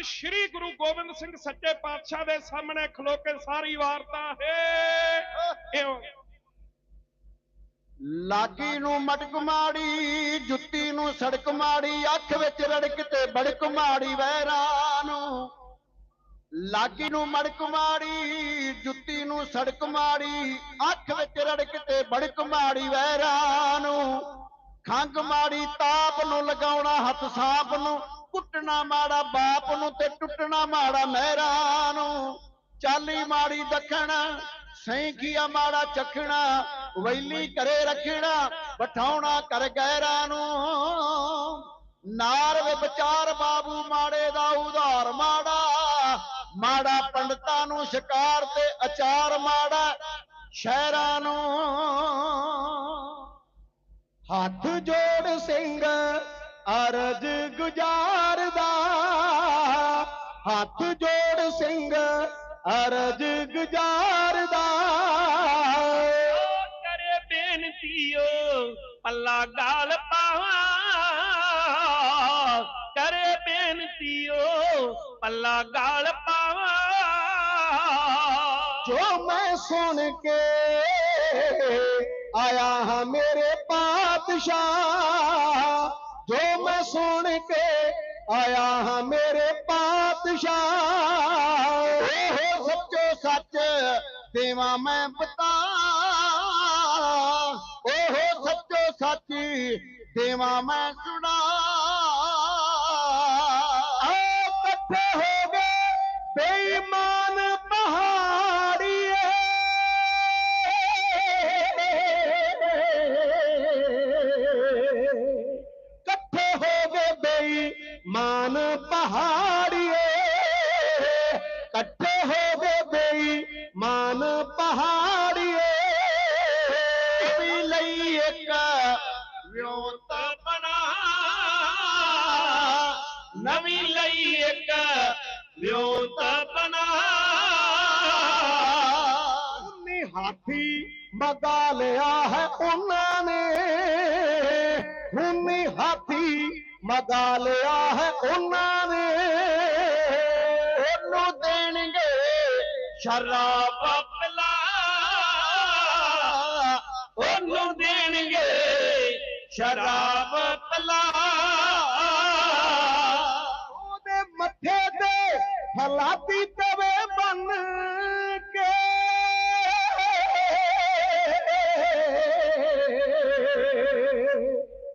ਧੰਨ ਸ਼੍ਰੀ ਗੁਰੂ ਗੋਬਿੰਦ ਸਿੰਘ ਸੱਚੇ ਪਾਤਸ਼ਾਹ ਦੇ ਸਾਹਮਣੇ ਖਲੋ ਕੇ ਸਾਰੀ ਵਾਰਤਾ ਹੈ। ਲਾਗੀ ਨੂੰ ਮਟਕ ਮਾੜੀ, ਜੁੱਤੀ ਨੂੰ ਸੜਕ ਮਾੜੀ, ਅੱਖ ਵਿੱਚ ਰੜਕ ਤੇ ਬੜਕ ਮਾੜੀ ਵੈਰਾ ਨੂੰ। ਲਾਗੀ ਨੂੰ ਮੜਕ ਮਾੜੀ, ਜੁੱਤੀ ਨੂੰ ਸੜਕ ਮਾੜੀ, ਅੱਖ ਵਿੱਚ ਰੜਕ ਤੇ ਬੜਕ ਮਾੜੀ ਵੈਰਾ ਨੂੰ। ਖੰਗ ਮਾੜੀ, ਤਾਪ ਨੂੰ ਲਗਾਉਣਾ, ਹੱਥ ਸਾਫ਼ ਨੂੰ। ਕੁੱਟਣਾ ਮਾੜਾ, ਬਾਪ ਨੂੰ ਤੇ ਟੁੱਟਣਾ ਮਾੜਾ, ਮਹਿਰਾ ਨੂੰ। ਚਾਲੀ ਮਾੜੀ ਦੱਖਣ ਸੈਂਖੀਆ ਮਾੜਾ ਚੱਖਣਾ, ਵੈਲੀ ਘਰੇ ਰੱਖਣਾ, ਬਠਾਉਣਾ ਕਰ ਗੈਰਾਂ ਨੂੰ। ਨਾਰ ਵਿਚਾਰ ਬਾਬੂ ਮਾੜੇ ਦਾ ਉਧਾਰ ਮਾੜਾ ਮਾੜਾ ਪੰਡਤਾਂ ਨੂੰ ਸ਼ਿਕਾਰ ਤੇ ਅਚਾਰ ਮਾੜਾ, ਸ਼ਹਿਰਾਂ ਨੂੰ। ਹੱਥ ਜੋੜ ਸਿੰਘ ਅਰਜ ਗੁਜ਼ਾਰਦਾ। ਹੱਥ ਜੋੜ ਸਿੰਘ ਅਰਜ ਗੁਜ਼ਾਰਦਾ। ਕਰੇ ਬੇਨਤੀਓ ਪੱਲਾ ਗਾਲ ਪਾਵਾਂ। ਕਰੇ ਬੇਨਤੀਓ ਪੱਲਾ ਗਾਲ ਪਾਵਾਂ। ਜੋ ਮੈਂ ਸੁਣ ਕੇ ਆਇਆ ਹਾਂ ਮੇਰੇ ਪਾਤਸ਼ਾਹ ਜੋ ਮੈਂ ਸੁਣ ਕੇ ਆਇਆ ਹਾਂ ਮੇਰੇ ਪਾਤਸ਼ਾਹ ਉਹ ਸੱਚੋ ਸੱਚ ਦੇਵਾ ਮੈਂ ਬਤਾ। ਉਹ ਸੱਚੋ ਸੱਚ ਦੇਵਾ ਮੈਂ ਸੁਣਾ। ਆਓ ਇਕੱਠੇ ਹੋ कट्ठे हो गए बेईमान पहाड़िए। लइए का व्योता बना। नवी लइए का व्योता बना। हाथी मगा लिया है उन्होंने। उन्हें हाथी मगा लिया है उन्होंने ਸ਼ਰਾਬ ਪਪਲਾ ਉਹਨੂੰ ਦੇਣਗੇ ਸ਼ਰਾਬ ਪਲਾ ਉਹਦੇ ਮੱਥੇ ਤੇ ਹਲਾਤੀ ਤਵੇ ਬਨ ਕੇ।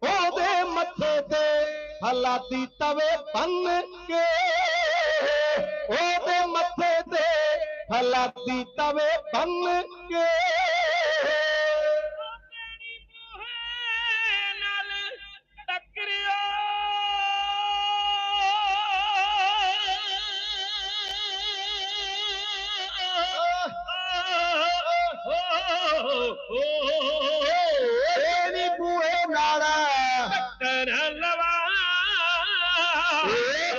ਉਹਦੇ ਮੱਥੇ ਤੇ ਹਲਾਤੀ ਤਵੇ ਬਨ ਕੇ। ਉਹਦੇ ਮੱਥੇ ਤੇ ਹਲਾਤੀ ਤਵੇ ਬਨ ਕੇ। ਨਾਲ। ਕਰ ਲਵਾ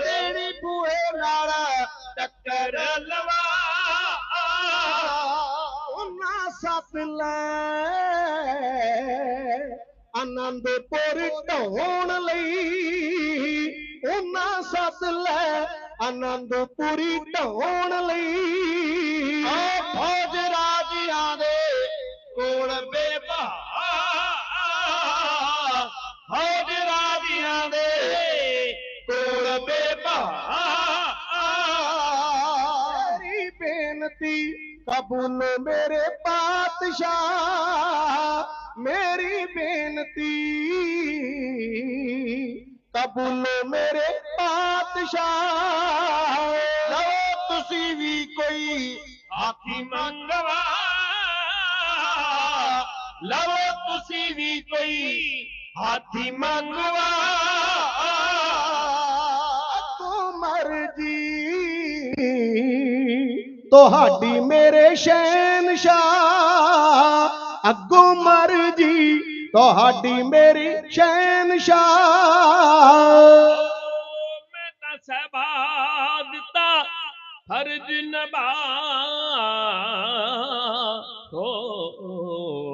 ਤੇਰੀ ਬੂਏ ਨਾਲ। ਟੱਕਰ ਲਵਾ ਸੱਤ ਲੈ ਆਨੰਦਪੁਰ ਢਾਉਣ ਲਈ ਉਹਨਾਂ ਸੱਤ ਲੈ ਆਨੰਦਪੁਰੀ ਢਾਉਣ ਲਈ। ਆ ਫੌਜ ਰਾਜਿਆਂ ਦੇ ਕੋਲ ਬੇਬਾ ਹੌਜ ਰਾਜਿਆਂ ਦੇ ਕੋਲ ਬੇਬਾ ਮੇਰੀ ਬੇਨਤੀ ਕਬੂਲ ਮੇਰੇ ਪਾਤਸ਼ਾਹ ਮੇਰੀ ਬੇਨਤੀ ਕਬੂਲ ਮੇਰੇ ਪਾਤਸ਼ਾਹ ਲਓ ਤੁਸੀਂ ਵੀ ਕੋਈ ਹਾਥੀ ਮੰਗਵਾ ਲਵੋ ਤੁਸੀਂ ਵੀ ਕੋਈ ਹਾਥੀ ਮੰਗਵਾ ਤੂੰ ਮਰਜ਼ੀ ਤੁਹਾਡੀ ਮੇਰੇ ਸ਼ਹਿਨशाह ਅੱਗੋਂ ਮਰ ਜੀ, ਤੁਹਾਡੀ ਮੇਰੀ ਸ਼ਹਿਨशाह ਮੈਂ ਤਾਂ ਸਹਿਬਾ ਦਿੱਤਾ, ਫਰਜ਼ ਨਭਾ। ਹੋ